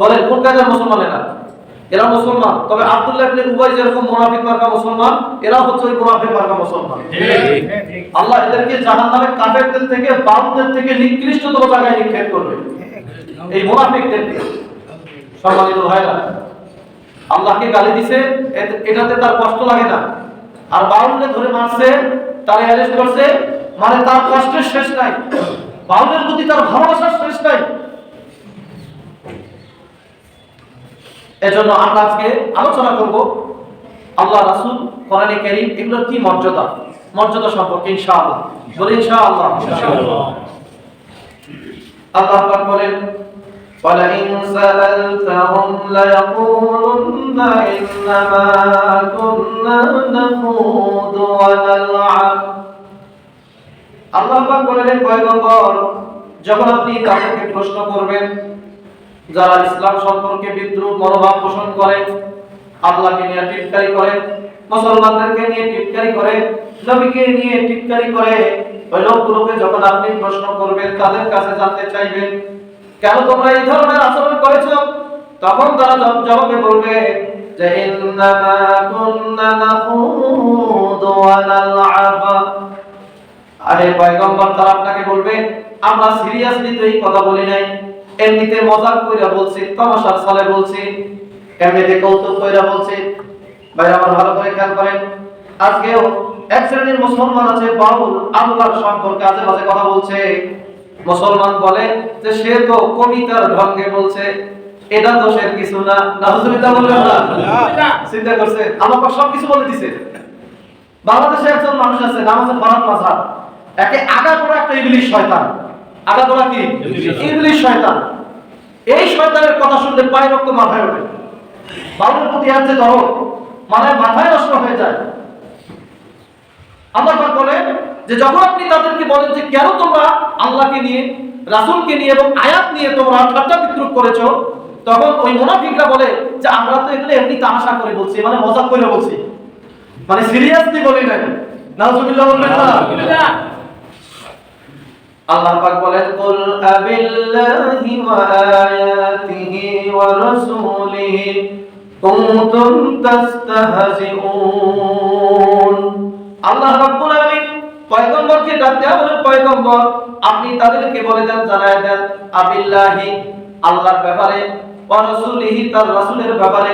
বলেন কোন কাজের মুসলমান এরা? এরা মুসলমান। তবে আব্দুল্লাহ ইবনে উবাই যেরকম মুনাফিক মার্কা মুসলমান এরা হচ্ছে ওই মুনাফিক মার্কা মুসলমান। আল্লাহ এদেরকে জাহান্নামের কাফেরদের থেকে বাউলদের থেকে নিকৃষ্টতম জায়গায় নিক্ষেপ করবে। এই মুনাফিকদেরকে সম্মানিত ভাইরা আল্লাহকে গালি দিছে এটাতে তার কষ্ট লাগে না। আর বাউলকে ধরে মারছে তার অ্যারেস্ট করছে মানে তার কষ্টের শেষ নাই। বাউলের প্রতি তার ভালোবাসার শেষ নাই। এজন্য আমরা আজকে আলোচনা করব আল্লাহ রাসূল কোরআনে কারীম এগুলোর কি মর্যাদা মর্যাদা সম্পর্কে ইনশাআল্লাহ বলি ইনশাআল্লাহ আল্লাহ পাক বলেন ولئن سألتهم ليقولن إنما كنا نخوض ونلعب আল্লাহ পাক বলেন পয়গম্বর যখন আপনি তাদেরকে প্রশ্ন করবেন যারা ইসলাম সম্পর্কে বিদ্রুপ মনোভাব পোষণ করে, আল্লাহকে নিয়ে টিটকারি করে, মুসলমানদেরকে নিয়ে টিটকারি করে, নবীকে নিয়ে টিটকারি করে, ওই লোকগুলোকে যখন আপনি প্রশ্ন করবেন, তাদের কাছে জানতে চাইবেন, কেন তোমরা এই ধরনের আচরণ করেছ? তখন তারা জব- জবাবে বলবে যে, ইন্নামা কুন্না নাখুদু ওয়া আরে পয়গম্বর তারা আপনাকে বলবে, আমরা সিরিয়াসলি তো এই কথা বলি নাই। এমনিতে মজাক কইরা বলছি, তামাশার সালে বলছি, এমনিতে কৌতুক কইরা বলছি। ভাই, আমার ভালো করে খেয়াল করেন। আজকেও এক শ্রেণির মুসলমান আছে, বাউল আল্লাহর সম্পর্কে আজে বাজে কথা বলছে। মুসলমান বলে যে, সে তো কবিতার ঢঙ্গে বলছে, এটা দোষের কিছু না। নাউজুবিল্লাহ বলবেন না? চিন্তা করছে পাক সব কিছু বলে দিছে। বাংলাদেশে একজন মানুষ আছে নাম আছে ফরাদ মাঝার একে আগা করা একটা ইংলিশ শয়তান। আগা করা কি? ইংলিশ শয়তান। এই শয়তানের কথা শুনলে পায়ে রক্ত মাথায় ওঠে। বাবুর প্রতি আছে ধরো মানে মাথায় নষ্ট হয়ে যায়। আল্লাহ বলে যে যখন আপনি তাদেরকে বলেন যে কেন তোমরা আল্লাহকে নিয়ে রাসূলকে নিয়ে এবং আয়াত নিয়ে তোমরা ঠাট্টা বিদ্রুপ করেছ? তখন ওই মুনাফিকরা বলে যে আমরা তো এগুলো এমনি তামাশা করে বলছি মানে মজাক করে বলছি। মানে সিরিয়াসলি বলি নাই। নাউজুবিল্লাহ বলবেন না? আল্লাহ পাক বলেন, কুল আবিল্লাহি ওয়া আয়াতিহি ওয়া রাসূলিহি কুনতুম তাস্তাহজিউন। আল্লাহ রাব্বুল আলামিন পয়গম্বরকে পয়গম্বর, আপনি তাদেরকে বলে দেন, জানায় দেন, আবিল্লাহি, আল্লাহর ব্যাপারে ওয়া রাসূলিহি, তার রাসূলের ব্যাপারে,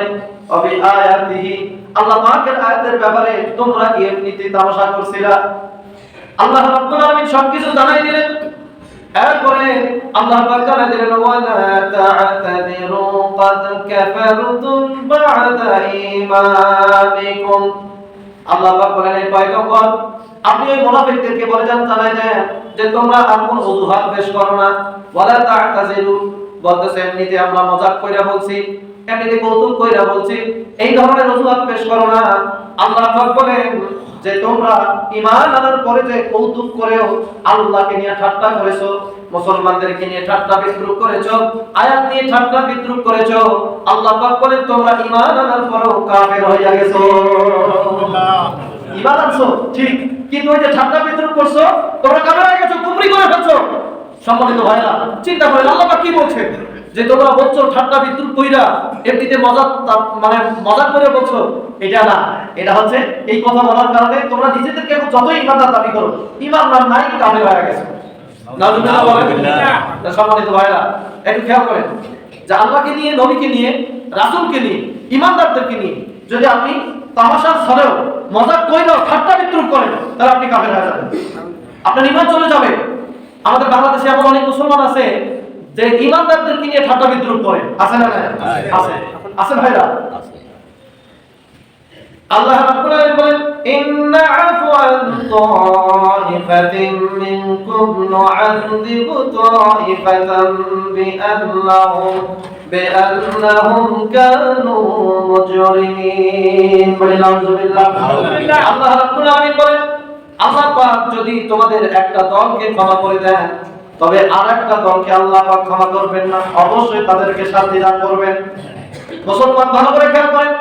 অবি আয়াতিহি। আল্লাহ পাকের আয়াতের ব্যাপারে তোমরা কি এমনিতে তামাশা করছিলা? আল্লাহ রাব্বুল আলামিন সবকিছু জানাই দিলেন। এরপরে আল্লাহ পাক দিলেন ওয়ালা তা'তাদিরু আল্লাহ পাক বলেন এই পয়গম্বর, আপনি ওই মুনাফিকদেরকে বলে যান যে তোমরা আর কোন অজুহাত পেশ করো না। ওয়ালা তা'তাজিরু বলতেছে, এমনিতে আমরা মজাক কইরা বলছি, এমনিতে কৌতুক কইরা বলছি, এই ধরনের অজুহাত পেশ করো না। আল্লাহ পাক বলেন যে তোমরা ঈমান আনার পরে যে কৌতুক করেও আল্লাহকে নিয়ে ঠাট্টা করেছ, মুসলমানদেরকে নিয়ে ঠাট্টা বিদ্রুপ করেছ, আয়াত নিয়ে ঠাট্টা বিদ্রুপ করেছ, আল্লাহ পাক বলেন, তোমরা ঈমান আনার পরেও কাফের হইয়া গেছো। ঈমান আনছো? ঠিক। কিন্তু ওই যে ঠাট্টা বিদ্রুপ করছ, তোমরা কাফের হয়ে গেছো, কুফরি করে ফেলছো। সম্মানিত ভাইরা চিন্তা করেন, আল্লাহ পাক কি বলছেন? যে তোমরা বলছো ঠাট্টা বিদ্রুপ কইরা এমনিতে মজা মানে মজা করে বলছো এটা না এটা হচ্ছে এই কথা বলার কারণে তোমরা নিজেদেরকে এখন যতই ইমানদার দাবি করো ইমান ইমানদার নাই কামে হয়ে গেছে। সম্মানিত ভাইরা একটু খেয়াল করেন যে আল্লাহকে নিয়ে নবীকে নিয়ে রাসূলকে নিয়ে ইমানদারদেরকে নিয়ে যদি আপনি তামাশার ছলেও মজাক কইলেও ঠাট্টা বিদ্রুপ করেন তাহলে আপনি কাফের হয়ে যাবেন। আপনার ইমান চলে যাবে। আমাদের বাংলাদেশে এমন অনেক মুসলমান আছে যে ইমানদারদেরকে নিয়ে ঠাট্টা বিদ্রুপ করে আছে না আছে। আছে। ভাইরা? আল্লাহ রাব্বুল আলামিন বলেন ইন্না আফু আন তাইফাতিন মিনকুম নু'আযিব তাইফাতান বিআন্নাহুম বলে নাউযুবিল্লাহ আল্লাহ রাব্বুল আলামিন বলেন আল্লাহ পাক যদি তোমাদের একটা দলকে ক্ষমা করে দেন তবে আর একটা দলকে আল্লাহ পাক ক্ষমা করবেন না, অবশ্যই তাদেরকে শাস্তি দান করবেন। মুসলমান ভালো করে খেয়াল করেন,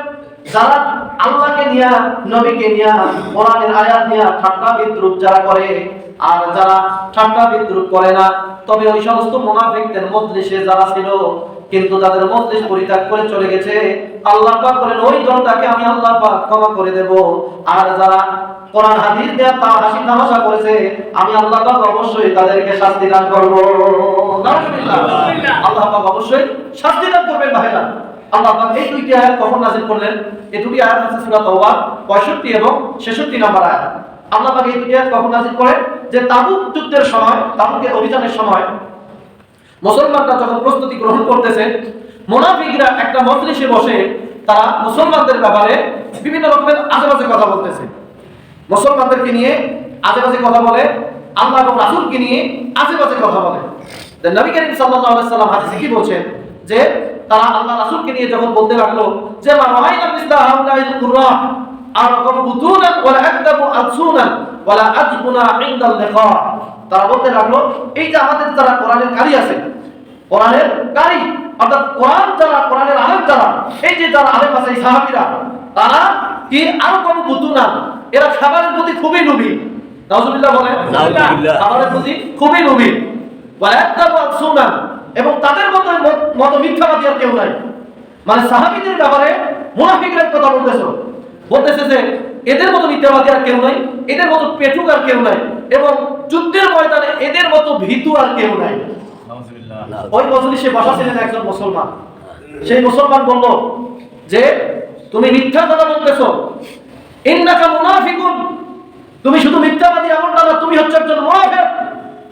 যারা আল্লাহকে নিয়া, নবীকে নিয়া, কোরআনের আয়াত নিয়া ঠাট্টা বিদ্রুপ যারা করে, আর যারা ঠাট্টা বিদ্রুপ করে না, তবে ওই সমস্ত মুনাফিকদের মধ্যে যারা ছিল কিন্তু তাদের মজলিস পরিত্যাগ করে চলে গেছে। আল্লাহ পাক বলেন ওই দলটাকে আমি আল্লাহ পাক ক্ষমা করে দেব। আর যারা কোরআন হাদিস দেয়া তা হাসি তামাশা করেছে আমি আল্লাহ পাক অবশ্যই তাদেরকে শাস্তি দান করব। আল্লাহ পাক অবশ্যই শাস্তি দান করবেন ভাইরা আল্লাহ পাক এই দুইটি আয়াত কখন নাযিল করলেন? এই দুটি আয়াত আছে সূরা তাওবা 65 এবং 66 নম্বর আয়াত। আল্লাহ পাক এই দুটি আয়াত কখন নাযিল করেন? যে তাবুক যুদ্ধের সময় তাবুকের অভিযানের সময়। মুসলমানরা যখন প্রস্তুতি গ্রহণ করতেছে, মোনাফিকরা একটা মজলিসে বসে তারা মুসলমানদের ব্যাপারে বিভিন্ন রকমের আশেপাশে কথা বলতেছে। মুসলমানদেরকে নিয়ে আশেপাশে কথা বলে, আল্লাহ এবং রাসূলকে নিয়ে আশেপাশে কথা বলে। নবী করিম আলাইহি সাল্লাম হাদিসে কি বলছেন? যে তারা আল্লাহ রাসূলকে নিয়ে যখন বলতে লাগল যে আর বুতুনান ওয়ালা আকদাবু আলসুনান ওয়ালা আজবুনা ইনদাল লিকা তারা বলতে লাগল এই যে আমাদের যারা কোরআনের কারি আছে কোরআনের কারি অর্থাৎ কোরআন যারা কোরআনের আলেম যারা এই যে যারা আলেম আছে এই সাহাবীরা তারা কি আরও কম বুতুনা এরা খাবারের প্রতি খুবই লোভী। নাউজুবিল্লাহ নাউজুবিল্লাহ। খাবারের প্রতি খুবই লোভী। এবং তাদের মতো মতো মিথ্যাবাদী আর কেউ নাই। মানে সাহাবীদের ব্যাপারে মুনাফিকরা কথা বলতেছে। বলতেছে যে এদের মতো মিথ্যাবাদী আর কেউ নাই এদের মতো পেটুক আর কেউ নাই এবং যুদ্ধের ময়দানে এদের মতো ভীতু আর কেউ নাই। ওই মজলিসে বসা ছিলেন একজন মুসলমান। সেই মুসলমান বলল যে তুমি মিথ্যা কথা বলতেছো। ইন্নাকা মুনাফিকুন। তুমি শুধু মিথ্যাবাদী এমনটা না তুমি হচ্ছে একজন মুনাফিক।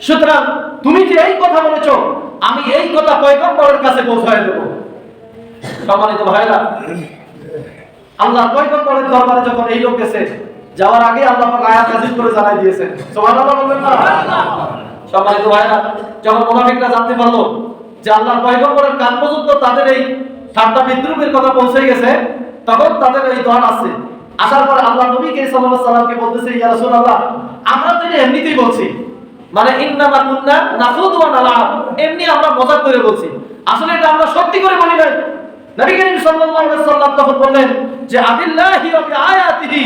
সুতরাং তুমি যে এই কথা বলেছ আমি এই কথা পয়গম্বরের কাছে পৌঁছায় দেব। সম্মানিত ভাইরা আল্লাহ পয়গম্বরের দরবারে যখন এই লোক গেছে, যাওয়ার আগে আল্লাহ পাক আয়াত নাযিল করে জানাই দিয়েছেন। সুবহানাল্লাহ বলবেন না? সম্মানিত ভাইরা, যখন মুনাফিকরা জানতে পারল যে আল্লাহর পয়গম্বরের কান পর্যন্ত তাদের এই ঠাট্টা বিদ্রুপের কথা পৌঁছে গেছে, তখন তাদের এই দল আছে। আসার পর আল্লাহ নবীকে সাল্লাল্লাহু আলাইহি সাল্লামকে বলতেছে, ইয়া রাসূলুল্লাহ, আমরা তো এমনিতেই বলছি। মানে ইন্নামা কুন্না নাখুদু ওয়া নালআব এমনি আমরা মজা করে বলছি। আসলে এটা আমরা সত্যি করে বলি নাই। নবী করিম সাল্লাল্লাহু আলাইহি সাল্লাম তখন বললেন যে আবিল্লাহি ওয়া বিআয়াতিহি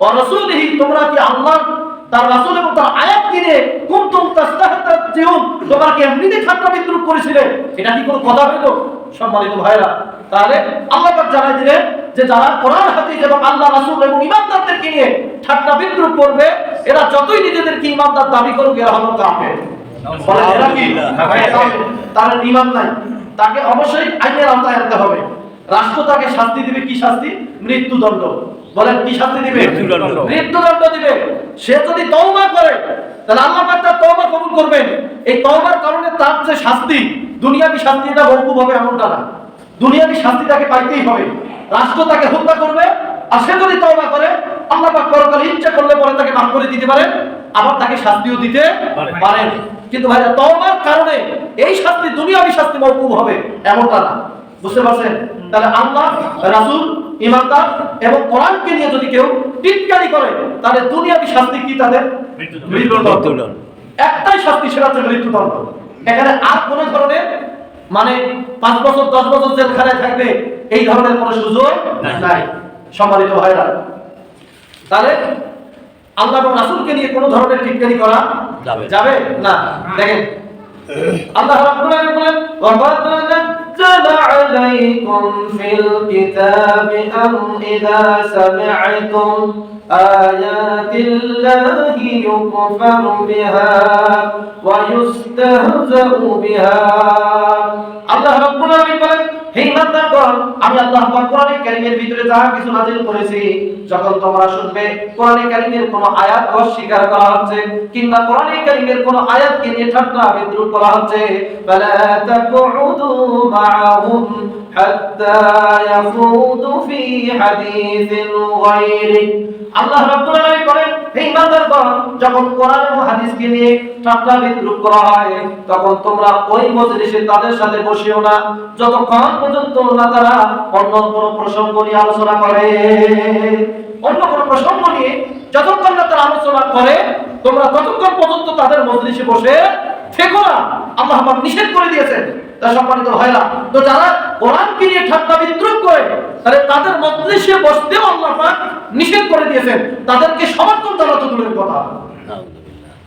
ওয়া রাসূলিহি তোমরা কি আল্লাহ তার রাসূল এবং তার আয়াত কিনে কুনতুম তাস্তাহতাজিউন তোমরা কি এমনিতে ঠাট্টা বিদ্রুপ করেছিলে? এটা কি কোনো কথা হইল? সম্মানিত ভাইরা তাহলে আল্লাহ পাক জানাই দিলেন যে যারা কোরআন হাদিস এবং আল্লাহ রাসূল এবং ইমানদারদেরকে নিয়ে ঠাট্টা বিদ্রুপ করবে এরা যতই নিজেদেরকে ইমানদার দাবি করুক এরা হলো কাফের। বলে এরা কি? তার ইমান নাই। তাকে অবশ্যই আইনের আওতায় আনতে হবে। রাষ্ট্র তাকে শাস্তি দিবে কি শাস্তি? মৃত্যুদণ্ড। বলেন কি শাস্তি দিবে? মৃত্যুদণ্ড। দিবে। সে যদি তওবা করে তাহলে আল্লাহ পাক তার তওবা কবুল করবেন। এই তওবার কারণে তার যে শাস্তি দুনিয়াবি শাস্তি এটা মওকুফ হবে এমনটা না। দুনিয়াবি শাস্তি তাকে পাইতেই হবে। রাষ্ট্র তাকে হত্যা করবে আর সে যদি তওবা করে আল্লাহ পাক পরকালে ইচ্ছা করলে পরে তাকে মাফ করে দিতে পারে আবার তাকে শাস্তিও দিতে পারে। পারেন। কিন্তু ভাইরা তওবার কারণে এই শাস্তি দুনিয়াবি শাস্তি মওকুফ হবে এমনটা না। বুঝতে পারছেন? তাহলে আল্লাহ রাসূল ইমানদার এবং কোরআনকে নিয়ে যদি কেউ টিটকারি করে তাহলে দুনিয়াবি শাস্তি কি তাদের? মৃত্যুদণ্ড। একটাই শাস্তি সেটা হচ্ছে মৃত্যুদণ্ড। এখানে আর কোন ধরনের মানে পাঁচ বছর দশ বছর জেলখানায় থাকবে এই ধরনের কোনো সুযোগ। নাই। সম্মানিত ভাইরা তাহলে আল্লাহ এবং রাসূলকে নিয়ে কোনো ধরনের টিটকারি করা যাবে। যাবে না দেখেন আল্লাহ রাব্বুল আলামিন বলেন وَقَدْ نَزَّلَ عَلَيْكُمْ فِي الْكِتَابِ أَنْ إِذَا سَمِعْتُمْ آيَاتِ اللَّهِ يُكْفَرُ بِهَا وَيُسْتَهْزَأُ بِهَا হে আমি আল্লাহ পাক কোরআনে ভিতরে যা কিছু নাযিল করেছি, যখন তোমরা শুনবে, কোরআনে কারীমের কোন আয়াত অস্বীকার করা হচ্ছে, কিংবা কোরআনে কারীমের কোন আয়াতকে নিয়ে ঠাট্টা বিদ্রুপ করা হচ্ছে ফালা হাত্তা ইয়াখুদু ফি হাদিসিন গায়রি আল্লাহ রাব্বুল আলামিন বলেন, হে ইমানদারগণ, যখন কোরআন এবং হাদিসকে নিয়ে ঠাট্টা বিদ্রুপ করা হয়, তখন তোমরা ওই মজলিসে তাদের সাথে বসিও না। যতক্ষণ পর্যন্ত না তারা অন্য কোনো প্রসঙ্গ নিয়ে আলোচনা করে। অন্য কোনো প্রসঙ্গ নিয়ে যতক্ষণ না তারা আলোচনা করে, তোমরা ততক্ষণ পর্যন্ত তাদের মজলিসে বসে না আল্লাহ পাক নিষেধ করে দিয়েছেন। তা সম্মানিত তো যারা কোরআনকে নিয়ে ঠাট্টা বিদ্রুপ করে, তাহলে তাদের বসতেও আল্লাহ পাক নিষেধ করে দিয়েছেন। তাদেরকে সমর্থন জানা তো দূরের কথা।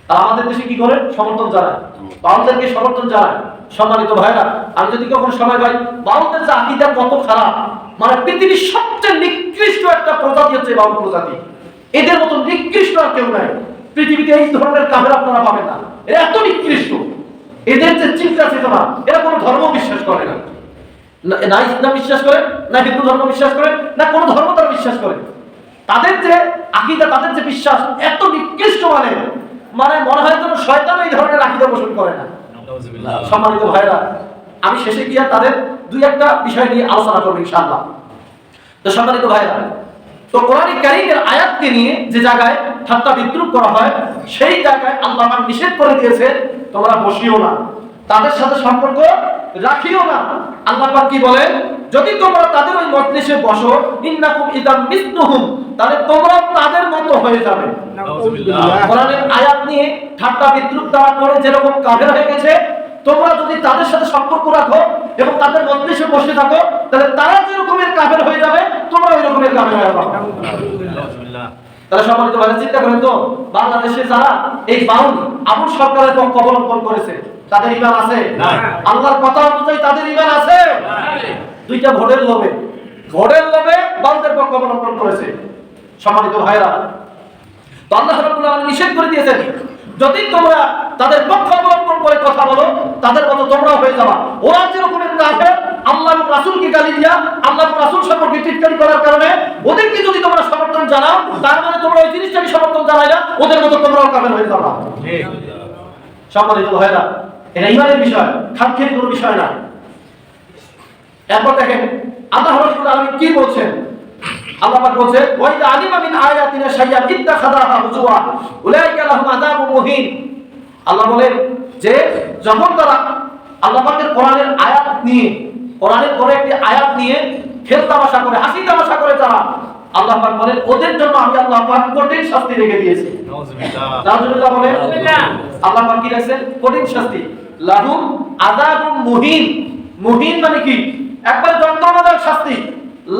আর আমাদের দেশে কি করে? সমর্থন জানায়। বাউলদেরকে সমর্থন জানায়। সম্মানিত ভাইরা, আমি যদি কখনো সময় পাই বাউলদের যে আকিদা কত খারাপ। মানে পৃথিবীর সবচেয়ে নিকৃষ্ট একটা প্রজাতি হচ্ছে বাউল প্রজাতি। এদের মতো নিকৃষ্ট আর কেউ নাই। পৃথিবীতে এই ধরনের কামের আপনারা পাবেন না। এরা এত নিকৃষ্ট। এদের যে চিন্তা চেতনা এরা কোনো ধর্ম বিশ্বাস করে না। না- না ইসলাম বিশ্বাস করে না হিন্দু ধর্ম বিশ্বাস করে না কোনো ধর্ম তারা বিশ্বাস করে। তাদের যে আকিদা তাদের যে বিশ্বাস এত নিকৃষ্ট মানে। মানে মনে হয় যেন শয়তান এই ধরনের আকিদা পোষণ করে না। সম্মানিত ভাইরা আমি শেষে গিয়া তাদের দুই একটা বিষয় নিয়ে আলোচনা করব ইনশাআল্লাহ। তো সম্মানিত ভাইরা তো কোরআন কারীমের আয়াতকে নিয়ে যে জায়গায় ঠাট্টা বিদ্রুপ করা হয় সেই জায়গায় আল্লাহ পাক নিষেধ করে দিয়েছে তোমরা বসিও না। তাদের সাথে সম্পর্ক রাখিও না। আল্লাহ পাক কি বলেন যদি তোমরা তাদের ওই মজলিসে বসো ইন্নাকুম ইদাম মিসলুহুম তাহলে তোমরা তাদের মতো হয়ে যাবে। কোরআনের আয়াত নিয়ে ঠাট্টা বিদ্রুপ দ্বারা করে যেরকম কাফের হয়ে গেছে তোমরা যদি তাদের সাথে সম্পর্ক রাখো এবং তাদের মজলিসে বসে থাকো তাহলে তারা যে রকমের কাফের হয়ে যাবে তোমরা ওই রকমের কাফের হয়ে যাবে। তারা সম্মানিত ভাবে চিন্তা করেন তো বাংলাদেশে যারা এই বাউল আবুল সরকারের পক্ষ অবলম্বন করেছে তাদের ইমান আছে? আল্লাহর কথা অনুযায়ী তাদের ইমান আছে? দুইটা ভোটের লোভে ভোটের লোভে বাউলদের পক্ষ অবলম্বন করেছে। সম্মানিত ভাইরা তো আল্লাহ রাব্বুল আলামিন নিষেধ করে দিয়েছেন যদি তোমরা তাদের পক্ষ অবলম্বন করে কথা বলো তাদের মতো তোমরাও হয়ে যাবা। ওরা যে রকমের কাফের রাসূলকে গালি দিয়া আল্লাহ এবং রাসূল সম্পর্কে টিটকারি করার কারণে ওদেরকে যদি তোমরা সমর্থন জানাও, তার মানে তোমরা ওই জিনিসটাকে সমর্থন জানাই না ওদের মতো তোমরাও কাফের হয়ে যাবা। সম্মানিত ভাইরা এটা ইমানের বিষয় খামখেয়ালি কোনো বিষয় না। এরপর দেখেন, আল্লাহ রাব্বুল আলামিন কি বলছেন? আল্লাহ পাক বলছে ওয়াইদা আলিমা মিন আয়াতিনা শাইয়া ইত্তাখাযাহা হুজুয়া উলাইকা লাহুম আযাবুন মুহিন। আল্লাহ বলেন যে, যখন তারা আল্লাহ পাকের কোরআনের আয়াত নিয়ে কোরআনের পরে একটি আয়াত নিয়ে খেল তামাশা করে হাসি তামাশা করে তারা। আল্লাহ পাক বলেন ওদের জন্য আমি আল্লাহ পাক কঠিন শাস্তি রেখে দিয়েছি। নাউজুবিল্লাহ। বলেন আল্লাহ পাক কি রাখছেন কঠিন শাস্তি। লাহুম আযাবুন মুহিন মুহিন মানে কি? একবার যন্ত্রণাদায়ক শাস্তি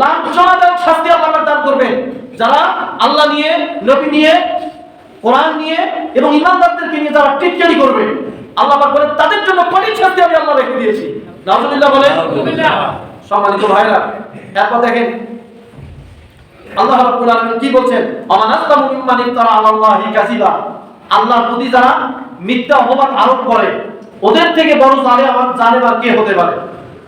লাঞ্ছনাদায়ক শাস্তি আল্লাহ পাক দান করবেন। যারা আল্লাহ নিয়ে নবী নিয়ে কোরআন নিয়ে এবং ইমানদারদেরকে নিয়ে যারা টিটকারি করবে আল্লাহ পাক বলেন তাদের জন্য কঠিন শাস্তি আমি আল্লাহ রেখে দিয়েছি। নাউজুবিল্লাহ বলেন। সম্মানিত ভাইরা এরপর দেখেন আল্লাহ রাব্বুল আলামিন কি বলছেন? আমানাস্তামু মিম্মান ইফতারা আলাল্লাহি কাযিবা আল্লাহর প্রতি যারা মিথ্যা অপবাদ আরোপ করে ওদের থেকে বড় জালে আমার আর কে হতে পারে?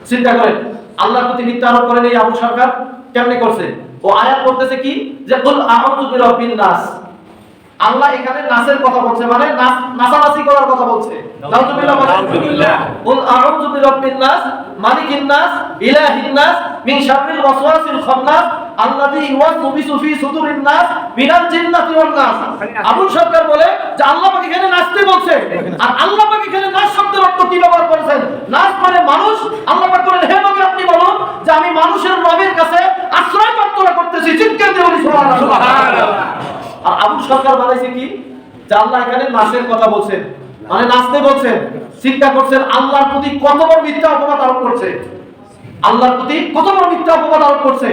চিন্তা করেন আল্লাহর প্রতি মিথ্যা আরোপ করেন এই আবু সরকার কেমনে করছে? ও আয়াত করতেছে কি? যে কুল আউযু বিরাব্বিন নাস। আল্লাহ এখানে নাচের কথা বলছে মানে নাচ নাচানাচি করার কথা বলছে। মালিকিন নাস ইলাহিন নাস মিন শাররিল ওয়াসওয়াসিল খান্নাস আল্লাযী সুদুরিন নাস মিনাল জিন্নাতি ওয়ান নাস। আবুল সরকার বলে যে আল্লাহ পাক এখানে নাচতে বলছে। আর আল্লাহ পাক এখানে নাচ শব্দের অর্থ কি ব্যবহার করেছেন? নাচ মানে মানুষ। আল্লাহ পাক বলেন হে নবী আপনি বলুন যে আমি মানুষের রবের কাছে আশ্রয় প্রার্থনা করতেছি। চিৎকার দিয়ে বলি সুবহানাল্লাহ। আর আবুল সরকার বানাইছে কি? যে আল্লাহ এখানে নাচের কথা বলছেন। মানে নাচতে বলছেন চিন্তা করছেন আল্লাহর প্রতি কত বড় মিথ্যা অপবাদ আরোপ করছে। আল্লাহর প্রতি কত বড় মিথ্যা অপবাদ আরোপ করছে।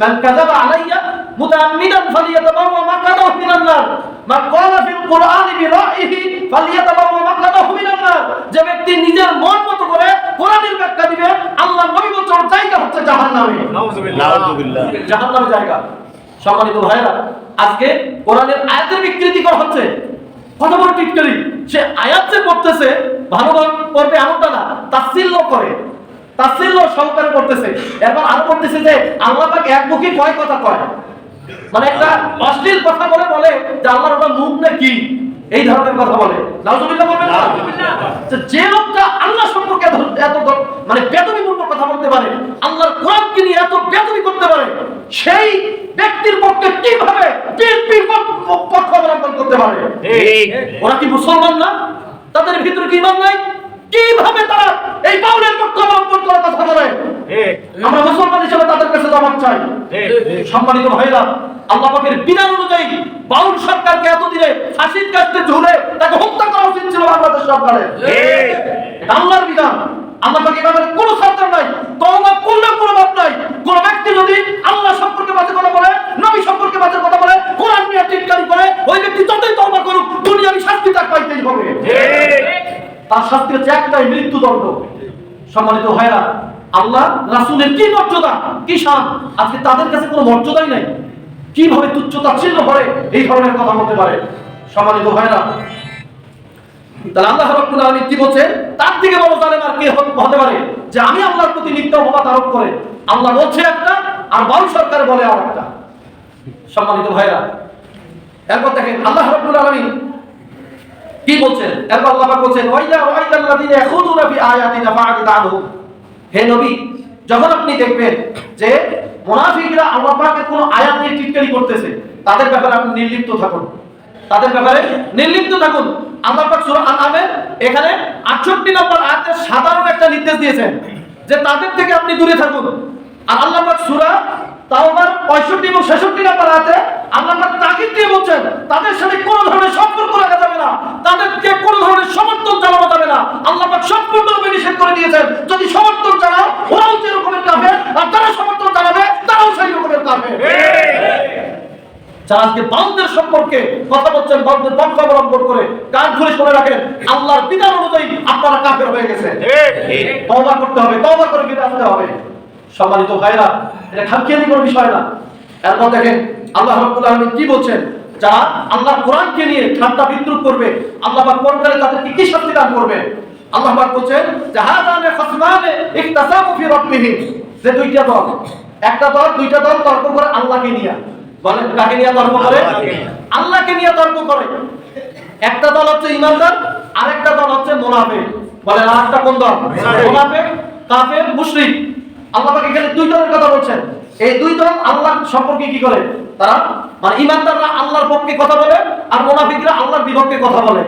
মান কাযাবা আলাইয়া মুতাআম্মিদান ফালিয়াতাবাওয়া মাকাদাহু মিনান নার মান ক্বালা ফিল কুরআনি বিরাইহি ফালিয়াতাবাওয়া মাকাদাহু মিনান নার যে ব্যক্তি নিজের মন মতো করে কোরআনের ব্যাখ্যা দিবে আল্লাহ নবী বলছেন জায়গা হচ্ছে জাহান্নামে। জাহান্নামের জায়গা। সম্মানিত ভাইরা আজকে কোরআনের আয়াতের বিকৃতি করা হচ্ছে। কত বড় টিটকারি সে আয়াত যে করতেছে ভালো করবে এমনটা না তাসিল্য করে তাসিল্য সহকারে করতেছে এরপর আরও করতেছে যে আল্লাহ পাক একমুখী কয় কথা কয়। মানে একটা অশ্লীল কথা বলে বলে যে আল্লাহর ওটা মুখ না কি? এই ধরনের কথা বলে। নাউজুবিল্লাহ বলবেন না? যে যে লোকটা আল্লাহ সম্পর্কে এত মানে মানে বেদবিপূর্ণ কথা বলতে পারে আল্লাহর কোরআনকে নিয়ে এত বেদবি করতে পারে সেই ব্যক্তির পক্ষে কীভাবে বিএনপির পক্ষ অবলম্বন করতে পারে? ওরা কি মুসলমান না? তাদের ভিতরে কি ইমান নাই? কীভাবে তারা এই বাউলের পক্ষ অবলম্বন করার কথা বলে? আমরা মুসলমান হিসেবে তাদের কাছে জবাব চাই। সম্মানিত ভাইরা আল্লাহ পাকের বিধান অনুযায়ী বাউল সরকারকে এতদিনে ফাঁসির কাছে ঝুলে তাকে হত্যা করা উচিত ছিল বাংলাদেশ সরকারের আল্লাহর বিধান। আল্লাহ পাকে কোনো ছাত্র নাই তওবা কোনো বাদ নাই। কোন ব্যক্তি যদি আল্লাহ সম্পর্কে বাজে কথা বলে নবী সম্পর্কে বাজে কথা বলে কোরআন নিয়ে টিটকারি করে ওই ব্যক্তি যতই তওবা করুক দুনিয়াবি শাস্তি তার পাইতে মৃত্যুদণ্ড। সম্মানিত ভাইরা আল্লাহ রাসূলের কি মর্যাদা, কি শান? আজকে তাদের কাছে কোনো মর্যাদাই নাই। কীভাবে তুচ্ছ তাচ্ছিল্য করে, এই ধরনের কথা বলতে পারে। সম্মানিত ভাইরা তাহলে আল্লাহ রাব্বুল আলামিন কি বলছে তার থেকে বড় জালেম আর কে হতে- হতে পারে? যে আমি আল্লাহর প্রতি নিত্য অপবাদ আরোপ করে, আল্লাহ বলছে একটা, আর বাউল সরকার বলে আর একটা সম্মানিত ভাইরা এরপর দেখেন, আল্লাহ রাব্বুল আলামিন কি বলছেন? এরপর আল্লাহ পাক বলছেন, ওয়াইদা ইয়াখুদুনা ফি আয়াতিনা হে নবী, যখন আপনি দেখবেন যে মুনাফিকরা আল্লাহ পাকের কোন আয়াত নিয়ে টিটকারি করতেছে, তাদের ব্যাপারে আপনি নির্লিপ্ত থাকুন। তাদের ব্যাপারে নির্লিপ্ত থাকুন। আল্লাহ পাক সূরা এখানে 68 নম্বর আয়াতে সাধারণ একটা নির্দেশ দিয়েছেন যে তাদের থেকে আপনি দূরে থাকুন। আর আল্লাহ পাক সূরা তাওবার 65 এবং 66 নম্বর আয়াতে আল্লাহ তাকিদ দিয়ে বলছেন তাদের সাথে কোনো ধরনের সম্পর্ক রাখা যাবে না। তাদেরকে কোনো ধরনের সমর্থন জানানো যাবে না। আল্লাহ সম্পূর্ণরূপে নিষেধ করে দিয়েছেন যদি সমর্থন জানাও ওরাও আর যারা সমর্থন জানাবে তারাও সেই রকমের যারা আজকে বাউলদের সম্পর্কে কথা বলছেন বাউলদের পক্ষ অবলম্বন করে কান খুলে শুনে রাখেন আল্লাহর বিধান অনুযায়ী আপনারা কাফের হয়ে গেছে তওবা করতে হবে তওবা করে ফিরে আসতে হবে। সম্মানিত ভাইরা এটা খামখেয়ালি কোনো বিষয় না। এরপর দেখেন আল্লাহ রাব্বুল আলামিন কি বলছেন? যারা আল্লাহর কোরআনকে নিয়ে ঠাট্টা বিদ্রুপ করবে আল্লাহ পাক পরকালে তাদেরকে কি শাস্তি দান করবে আল্লাহ পাক বলছেন জাহাদানে খাসমানে ইখতাসামু ফি রাব্বিহিম। যে দুইটা দল একটা দল দুইটা দল তর্ক করে আল্লাহকে নিয়ে। বলেন কাকে নিয়ে তর্ক করে? আল্লাহকে নিয়ে। তর্ক করে। একটা দল হচ্ছে ইমানদার আরেকটা দল হচ্ছে মুনাফিক। বলেন আরেকটা কোন দল? মুনাফিক কাফের মুশরিক। আল্লাহ এখানে দুই দলের কথা বলছেন। এই দুই দল আল্লাহ সম্পর্কে কি করে? তারা মানে ইমানদাররা আল্লাহর পক্ষে কথা বলে আর মোনাফিকরা আল্লাহর বিপক্ষে কথা বলে।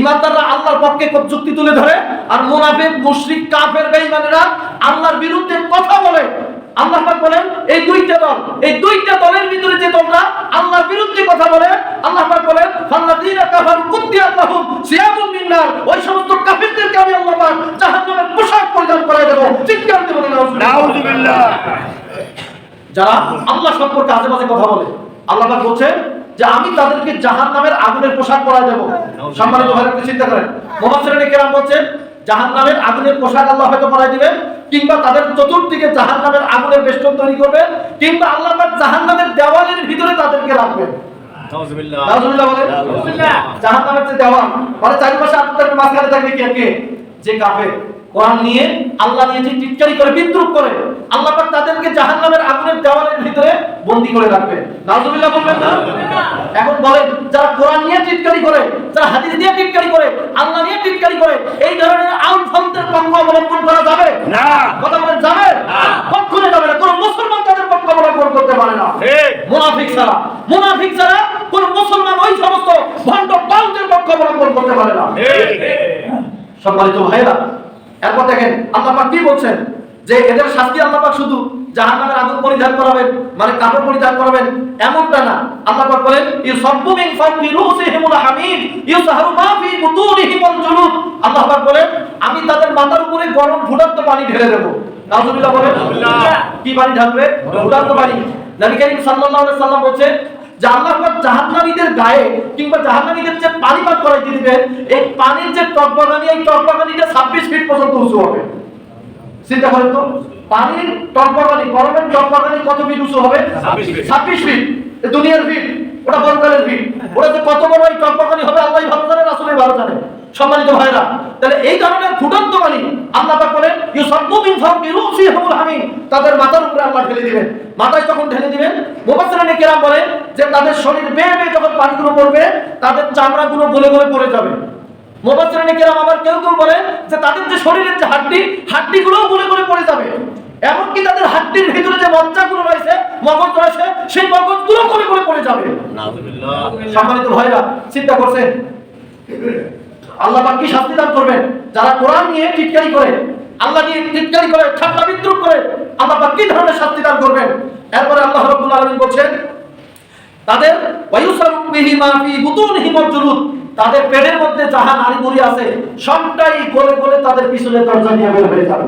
ইমানদাররা আল্লাহর পক্ষে যুক্তি তুলে ধরে আর মোনাফিক, মুশরিক, কাফের, বেঈমানেরা আল্লাহর বিরুদ্ধে কথা বলে। আল্লাহ পাক বলেন এই দুইটা দল এই দুইটা দলের ভিতরে যে তোমরা আল্লাহর বিরুদ্ধে কথা বলে আল্লাহ পাক বলেন ফাল্লাযীনা কাফারু কুদ্দিয়াল্লাহুম সিয়াবুম মিন্নার ওই সমস্ত কাফিরদেরকে আমি আল্লাহ পাক জাহান্নামের পোশাক পরিধান করাই দেব চিৎকার দিয়ে বলেন নাউজুবিল্লাহ। যারা আল্লাহ সম্পর্কে আশেপাশে কথা বলে আল্লাহ পাক বলছে যে আমি তাদেরকে জাহান্নামের আগুনের পোশাক পরাই দেব। সম্মানিত ভাইরা একটু চিন্তা করেন। মুফাসসিরিনে কেরাম বলছেন জাহান্নামের আগুনের পোশাক আল্লাহ হয়তো পরাই দিবেন কিংবা তাদের চতুর্দিকে জাহান নামের আগুনের বেষ্টন তৈরি করবেন কিংবা আল্লাহ পাক জাহান্নামের দেওয়ালের ভিতরে তাদেরকে রাখবেন। জাহান নামের যে দেওয়াল মানে চারিপাশে আপনাদের মাঝখানে থাকবে কে? কে? যে কাফের। কোরআন নিয়ে আল্লাহ নিয়ে টিটকারি করে বিদ্রুপ করে আল্লাহ পাক তাদেরকে জাহান্নামের আগুনের দেওয়ালের ভিতরে বন্দী করে রাখবে। নাউজুবিল্লাহ বলবেন না? এখন বলেন যারা কোরআন নিয়ে টিটকারি করে যারা হাদিস নিয়ে টিটকারি করে আল্লাহ নিয়ে টিটকারি করে এই ধরনের আউল ফান্তের পক্ষ অবলম্বন করা যাবে? না। কথা বলেন যাবে? কখনো যাবে না। কোন মুসলমান তাদের পক্ষ অবলম্বন করতে পারে না। ঠিক। মুনাফিক ছাড়া। মুনাফিক ছাড়া কোন মুসলমান ওই সমস্ত ভণ্ড বাউলদের পক্ষ অবলম্বন করতে পারে না। ঠিক। সম্মানিত ভাইরা এরপর দেখেন আল্লাহ পাক কি বলছেন? যে এদের শাস্তি আল্লাহ পাক শুধু জাহান্নামের আগুন পরিধান করাবেন মানে কাপড় পরিধান করাবেন এমনটা না। আল্লাহ পাক বলেন ইউসাব্বু মিন ফাওকি রুসিহিমুল হামিদ ইউসাহারু মা ফি বুতুনিহিমুল জুলুদ। আল্লাহ পাক বলেন আমি তাদের মাথার উপরে গরম ফুটান্ত পানি ঢেলে দেব। নাউজুবিল্লাহ বলেন কি পানি ঢালবে? ফুটান্ত পানি। নবী করিম সাল্লাল্লাহু আলাইহি সাল্লাম বলেন যে আল্লাহ জাহান্নামীদের গায়ে কিংবা জাহান্নামীদের যে পানি পান দিবেন এই পানির যে টকবাগানি এই টকবাগানিটা 26 ফিট পর্যন্ত উঁচু হবে। চিন্তা করেন তো পানির টকবাগানি গরমের টকবাগানি কত ফিট উঁচু হবে? 26 ফিট। 26 ফিট দুনিয়ার ফিট ওটা বরকালের ফিট ওটা যে কত বড় এই টকবাগানি হবে আল্লাহ ভালো জানেন আসলে ভালো জানেন সম্মানিত ভাইরা তাহলে এই ধরনের ফুটন্ত পানি আল্লাহ পাক বলেন ইউসাব্বু মিন ফাওকি হামিম। তাদের মাথার উপরে আল্লাহ ঢেলে দিবেন। মাথায় যখন ঢেলে দিবেন মুফাসসিরিনে কেরাম বলেন যে তাদের শরীর বেয়ে বেয়ে যখন পানিগুলো পড়বে তাদের চামড়াগুলো গলে গলে পড়ে যাবে। মুফাসসিরিনে কেরাম আবার কেউ কেউ বলেন যে তাদের যে শরীরের যে হাড্ডি হাড্ডিগুলোও গলে গলে পড়ে যাবে। এমনকি তাদের হাড্ডির ভিতরে যে মজ্জাগুলো রয়েছে মগজ রয়েছে সেই মগজগুলো গলে গলে পড়ে যাবে। নাউজুবিল্লাহ। সম্মানিত ভাইরা চিন্তা করছেন? আল্লাহ পাক কি শাস্তি দান করবেন? যারা কোরআন নিয়ে টিটকারি করে, আল্লাহ নিয়ে টিটকারি করে, ঠাট্টা বিদ্রুপ করে, আল্লাহ পাক কি ধরনের শাস্তি দান করবেন? এরপরে আল্লাহ রাব্বুল আলামিন বলছেন, তাদের তাদের পেটের মধ্যে যাহা নারী বুড়ি আছে, সবটাই গলে গলে তাদের পিছনে দরজা নিয়ে বের হয়ে যাবে।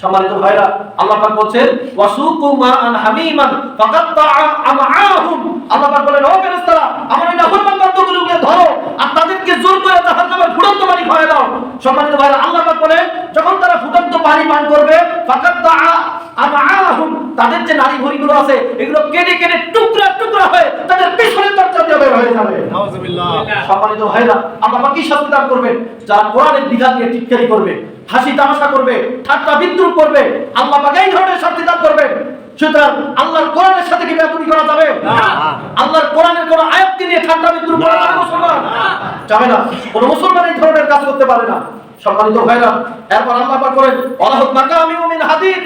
সম্মানিত ভাইরা আল্লাহ পাক বলছেন ওয়াসুকু মাআন হামিমান ফাকাত্তা আমআহুম। আল্লাহ পাক বলেন ও ফেরেশতারা আমার এই নাফরমান বান্দাগুলোকে ধরো আর তাদেরকে জোর করে জাহান্নামের ফুটন্ত পানি খাওয়ায় দাও। সম্মানিত ভাইরা আল্লাহ পাক বলেন যখন তারা ফুটন্ত পানি পান করবে ফাকাত্তা আমআহুম তাদের যে নারী ভুঁড়িগুলো আছে এগুলো কেটে কেটে টুকরা টুকরা হয়ে তাদের পেছনের দরজা দিয়ে বের হয়ে যাবে। সম্মানিত ভাইরা আল্লাহ পাক কি শাস্তি দান করবেন? যারা কোরআনের বিধান নিয়ে টিটকারি করবে হাসি তামাশা করবে ঠাট্টা বিদ্রুপ করবে আল্লাহ পাকে এই ধরনের শাস্তি দান করবেন সুতরাং আল্লাহর কোরআনের সাথে কি বেতন করা যাবে? আল্লাহর কোরআনের কোন আয়াতকে নিয়ে ঠাট্টা বিদ্রুপ করা যাবে মুসলমান? যাবে না। কোন মুসলমান এই ধরনের কাজ করতে পারে না। সম্মানিত ভাইরা এরপর আল্লাহ পাক করেন ওয়ালাহুম মাকামি মিন হাদিদ।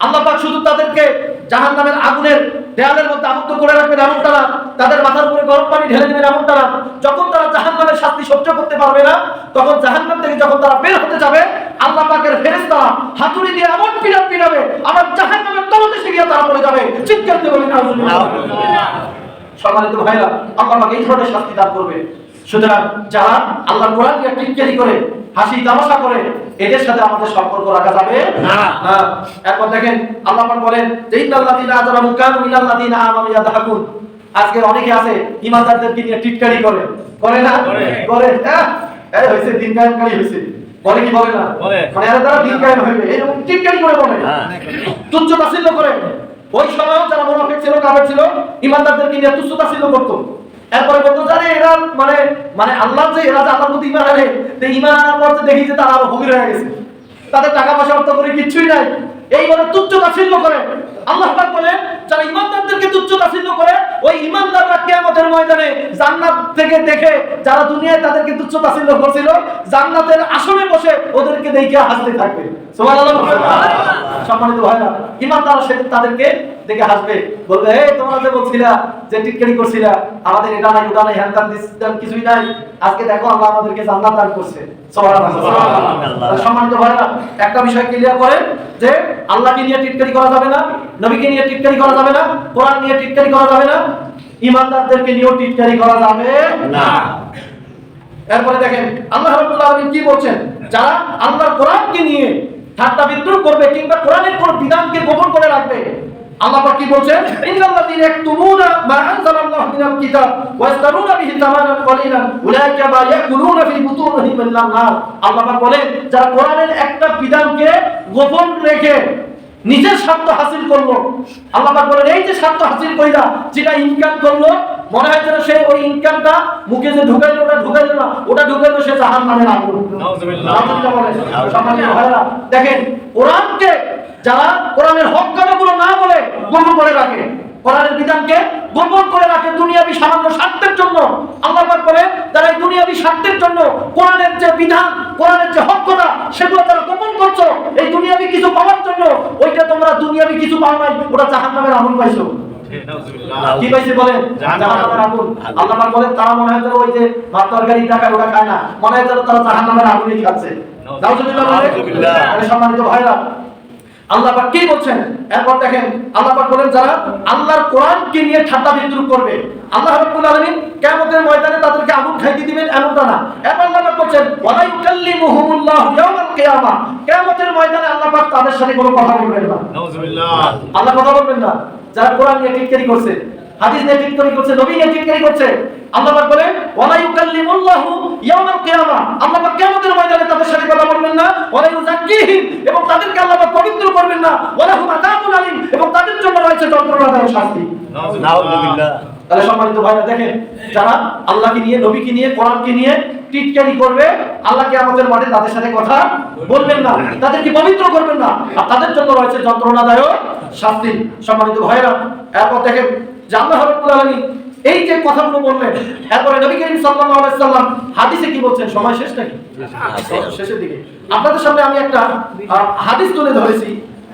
আল্লাহ পাক শুধু তাদেরকে জাহান্নামের আগুনের দেয়ালের মধ্যে আবদ্ধ করে রাখবেন এমনটা না তাদের মাথার উপরে গরম পানি ঢেলে দেবেন এমনটা না যখন তারা জাহান্নামের শাস্তি সহ্য করতে পারবে না, তখন জাহান্নাম থেকে যখন তারা বের হতে যাবে, আল্লাহ পাকের ফেরেশতারা হাতুড়ি দিয়ে এমন পিড়ান পিড়াবে আবার জাহান্নামের তলদেশে গিয়ে তারা পড়ে যাবে। চিৎকার নাউজুবিল্লাহ। সম্মানিত ভাইরা, আল্লাহ পাক এই ধরনের শাস্তি দান করবে। সুতরাং যারা আল্লাহর কোরআন নিয়ে টিটকারি করে হাসি তামাশা করে এদের সাথে আমাদের সম্পর্ক রাখা যাবে না। না। এরপর দেখেন আল্লাহ পাক বলেন যে ইন্নাল্লাযীনা আজরামু কানু মিনাল্লাযীনা আমানু ইয়াদহাকুন। আজকে অনেকে আছে ইমানদারদেরকে নিয়ে টিটকারি করে। করে না? করে। করে। হ্যাঁ? এই হইছে দিন কায়েমকারী হইছে বলে কি বলে না? বলে। মানে এরা দ্বারা দিন কায়েম হইবে। এরকম টিটকারি করে বলে। হ্যাঁ। তুচ্ছ তাচ্ছিল্য করে। ওই সময়ও যারা মুনাফিক ছিল কাফের ছিল ইমানদারদেরকে নিয়ে তুচ্ছ তাচ্ছিল্য করতো। এরপরে বলতো, জানে, এরা মানে মানে আল্লাহ যে, এরা যে আল্লাহর প্রতি ইমান আনে, তো ইমান আনার পর যে দেখি যে তারা গভীর হয়ে গেছে। তাদের টাকা পয়সা অর্থ করে কিচ্ছুই নাই। এইভাবে তুচ্ছ তাচ্ছিল্য করে। আল্লাহ পাক বলে যারা ইমানদারদেরকে করে, ওই ইমানদাররা কিয়ামতের ময়দানে জান্নাত থেকে দেখে যারা দুনিয়ায় তাদেরকে করছিল, জান্নাতের আসনে বসে ওদেরকে দেখে হাসতে থাকবে। সুবহানাল্লাহ সম্মানিত ভাইরা সেদিন তাদেরকে দেখে হাসবে। বলবে তোমরা যে বলছিলা যে করছিলা, আমাদের এটা নাই ওটা নাই হ্যান কিছুই নাই। আজকে দেখো আল্লাহ আমাদেরকে জান্নাত দান করছে। সুবহানাল্লাহ। সম্মানিত ভাইরা, একটা বিষয় ক্লিয়ার করে যে আল্লাহকে নিয়ে টিটকারি করা যাবে না। নবীকে নিয়ে টিটকারি করা যাবে না কোরআন নিয়ে টিটকারি করা যাবে না ইমানদারদেরকে নিয়েও টিটকারি করা যাবে না। এরপরে দেখেন আল্লাহ রাব্বুল আলামিন কি বলছেন? যারা আল্লাহর কোরআনকে নিয়ে ঠাট্টা বিদ্রুপ করবে কিংবা কোরআনের কোন বিধানকে গোপন করে রাখবে আল্লাহ পাক কি বলছেন? ইন্নাল্লাযীনা ইয়াকতুমুনা মা আনজালাল্লাহু মিনাল কিতাব ওয়া ইয়াশতারুনা বিহি তামানান কলিলান উলাইকা মা ইয়াকুলুনা ফি বুতুনিহিম ইল্লান নার। আল্লাহ পাক বলেন যারা কোরআনের একটা বিধানকে গোপন রেখে নিজের স্বার্থ হাসিল করল। আল্লাহ বলেন এই যে স্বার্থ হাসিল কইরা যেটা ইনকাম করল মনে হয় যেন সে ওই ইনকামটা মুখে যে ঢুকাইলো ওটা ঢুকাইলো না। ওটা ঢুকাইলো সে। সম্মানিত ভাইরা, দেখেন কোরআনকে যারা কোরআনের হক কথাগুলো না বলে গোপন করে রাখে কোরআনের বিধানকে গোপন করে রাখে দুনিয়াবি সামান্য স্বার্থের জন্য। আল্লাহ পাক বলে যারা এই দুনিয়াবি স্বার্থের জন্য কোরআনের যে বিধান কোরআনের যে হক কথা সেগুলো তারা গোপন করছ। এই দুনিয়াবি কিছু পাওয়ার জন্য দুনিয়াবি কিছু পাও নাই ওটা জাহান্নামের আগুন পাইছো। কি পাইছে বলেন? জাহান্নামের আগুন। আল্লাহ পাক বলেন তারা মনে হয় ওই যে ভাত তরকারি টাকা ওটা খায় না। মনে হয় তারা জাহান্নামের আগুনই খাচ্ছে। নাউজুবিল্লাহ বলে। আরে সম্মানিত ভাইরা আল্লাহ পাক কি বলছেন? এরপর দেখেন আল্লাহ পাক বলেন যারা আল্লাহর কোরআনকে নিয়ে ঠাট্টা বিদ্রুপ করবে আল্লাহ রাব্বুল আলামিন কিয়ামতের ময়দানে তাদেরকে আগুন খাইতে দিবেন এমনটা না। এরপর আল্লাহ বলছেন ওয়ালা ইউকাল্লিমুহুমুল্লাহ ইয়াওমাল কিয়ামা। কিয়ামতের ময়দানে আল্লাহ পাক তাদের সাথে কোনো কথা বলবেন না। আল্লাহ কথা বলবেন না। যারা কোরআন নিয়ে টিটকারি করছে হাদিস নিয়ে টিটকারি করছে নবী নিয়ে টিটকারি করছে আল্লাহ পাক বলে ওয়ালা ইউকাল্লিমুল্লাহু ইয়াওমাল কিয়ামা। আল্লাহ পাক কিয়ামতের ময়দানে তাদের সাথে কথা বলবেন না। ওয়ালা ইউযাক্কিহিম এবং তাদেরকে আল্লাহ পাক পবিত্র করবেন না। ওয়ালা হুম আযাবুন আলীম। এবং তাদের জন্য রয়েছে যন্ত্রণাদায়ক শাস্তি। তাহলে সম্মানিত ভাইরা দেখেন যারা আল্লাহকে নিয়ে নবীকে নিয়ে কোরআনকে নিয়ে টিটকারি করবে আল্লাহকে আমাদের মাঠে তাদের সাথে কথা বলবেন না তাদেরকে পবিত্র করবেন না। আর তাদের জন্য রয়েছে যন্ত্রণাদায়ক শাস্তি। সম্মানিত ভাইরা এরপর দেখেন যে আল্লাহ রাব্বুল আলামিন এই যে কথাগুলো বললেন এরপরে নবী করিম সাল্লাল্লাহু আলাইহি সাল্লাম হাদিসে কি বলছেন? সময় শেষ নাকি? শেষের দিকে। আপনাদের সামনে আমি একটা হাদিস তুলে ধরেছি।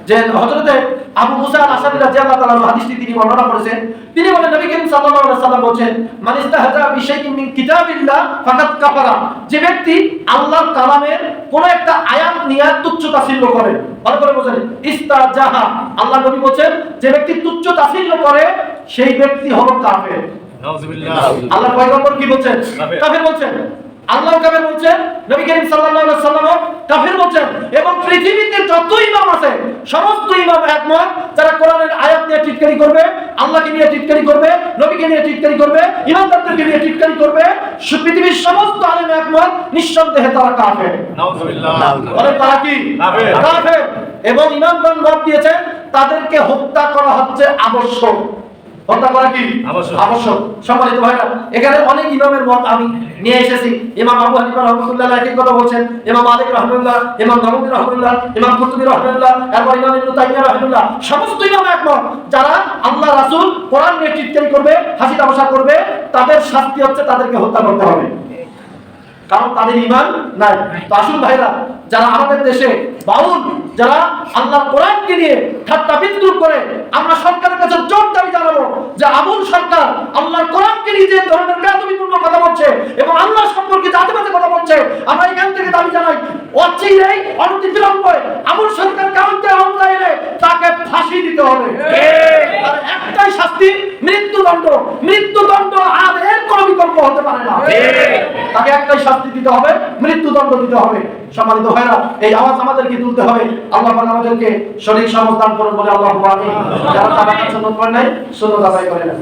যে হযরতে আবু মুসা আল আশারি রাদিয়াল্লাহু তাআলা হাদিসটি তিনি বর্ণনা করেছেন। তিনি বলেন নবী করিম সাল্লাল্লাহু আলাইহি সাল্লাম বলেন মান ইস্তাহজা বিশাইইন মিন কিতাবিল্লাহ ফাকাত কাফারা। যে ব্যক্তি আল্লাহর কালামের কোন একটা আয়াত নিয়ে তুচ্ছ তাছিল্য করে। ভালো করে বোঝেন ইস্তাজাহা আল্লাহ নবী বলেন যে ব্যক্তি তুচ্ছ তাছিল্য করে সেই ব্যক্তি হলো কাফের। আল্লাহ পয়গম্বর কি বলছেন? কাফের। বলছেন আল্লাহ কাফের বলছেন? নবী করিম সাল্লাল্লাহু আলাইহি সাল্লামও কাফের বলছেন। এবং পৃথিবীতে যত ইমাম আছে সমস্ত ইমাম একমত যারা কোরআনের আয়াত নিয়ে টিটকারি করবে আল্লাহকে নিয়ে টিটকারি করবে নবীকে নিয়ে টিটকারি করবে ইমানদারদেরকে নিয়ে টিটকারি করবে পৃথিবীর সমস্ত আলেম একমত নিঃসন্দেহে তারা কাফের। বলেন তারা কি? কাফের। কাফের। এবং ইমামগণ মত দিয়েছেন তাদেরকে হত্যা করা হচ্ছে আবশ্যক। হত্যা করা কি? আবশ্যক। আবশ্যক। সম্মানিত ভাইরা এখানে অনেক ইমামের মত আমি নিয়ে এসেছি। ইমাম আবু হানিফা রহমতুল্লাহ একই কথা বলছেন ইমাম মালিক রহমুল্লাহ ইমাম নাবুবী রহমুল্লাহ ইমাম কুতুবী রহমুল্লাহ এরপর ইমাম ইবনু তাইমিয়া রহমুল্লাহ সমস্ত ইমাম একমত। যারা আল্লাহ রাসূল কোরআন টিটকারি করবে হাসি তামাশা করবে তাদের শাস্তি হচ্ছে তাদেরকে হত্যা করতে হবে। কারণ তাদের ইমান নাই। তো আসুন ভাইরা যারা আমাদের দেশে বাউল যারা আল্লাহ কোরআনকে নিয়ে ঠাট্টা বিদ্রুপ করে আমরা সরকারের কাছে জোর দাবি জানাব যে আবুল সরকার আল্লাহর কোরআনকে নিয়ে যে ধরনের বেয়াদবিপূর্ণ কথা বলছে এবং আল্লাহ সম্পর্কে জাতি বাজে কথা বলছে। আমরা এখান থেকে দাবি জানাই অচিরেই নেই অনতি বিলম্বে আবুল সরকার কাউন্টে অনলাইনে তাকে ফাঁসি দিতে হবে। একটাই শাস্তি মৃত্যুদণ্ড। মৃত্যুদণ্ড আর এর কোনো বিকল্প হতে পারে না। তাকে একটাই শাস্তি দিতে হবে, মৃত্যুদণ্ড দিতে হবে। সম্মানিত ভাইরা এই আওয়াজ আমাদেরকে তুলতে হবে। আল্লাহ পাক আমাদেরকে সঠিক সমর্থন করুন বলে আল্লাহ যারা তারা সুন্নত পড়ে নাই সুন্নত আদায় করে না